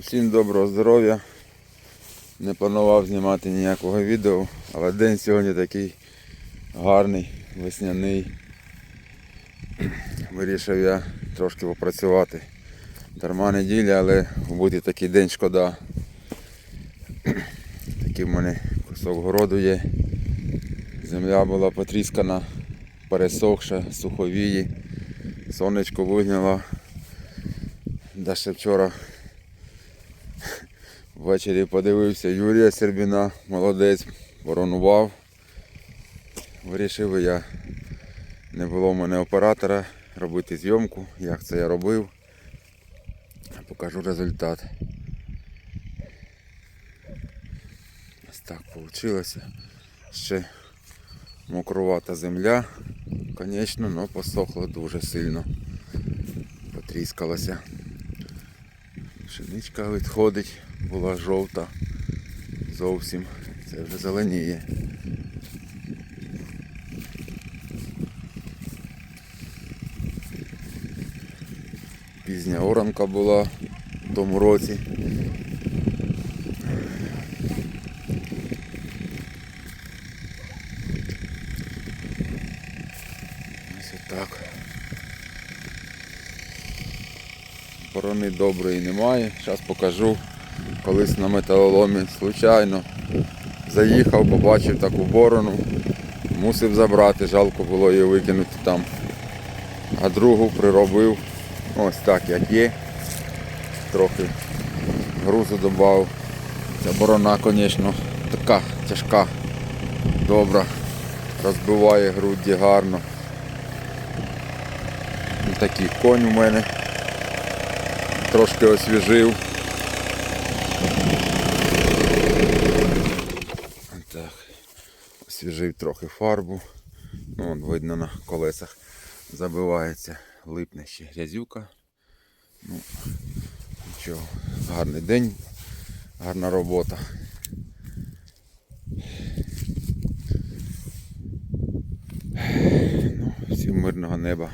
Всім доброго здоров'я. Не планував знімати ніякого відео, але день сьогодні такий гарний, весняний. Вирішив я трошки попрацювати. Дарма неділя, але бути такий день шкода. Такий в мене кусок городу є. Земля була потріскана, пересохша, суховії. Сонечко вигняло. Да ще вчора Ввечері подивився Юрія Сербіна, молодець, воронував. Вирішив я, не було в мене оператора, робити зйомку, як це я робив. Покажу результат. Ось так вийшло. Ще мокрувата земля, звісно, але посохло дуже сильно. Потріскалося. Пшеничка відходить, була жовта зовсім. Це вже зеленіє. Пізня оранка була в тому році. Ось отак. Борони доброї немає. Зараз покажу. Колись на металоломі случайно заїхав, побачив таку борону. Мусив забрати, жалко було її викинути там. А другу приробив ось так, як є. Трохи грузу додав. Ця борона, звісно, така тяжка, добра. Розбиває груді гарно. Такий конь у мене трошки освіжив. Так, освіжив трохи фарбу. Ну, вон, видно на колесах забивається, липне ще грязюка. Ну, нічого, гарний день, гарна робота. Ну, всім мирного неба.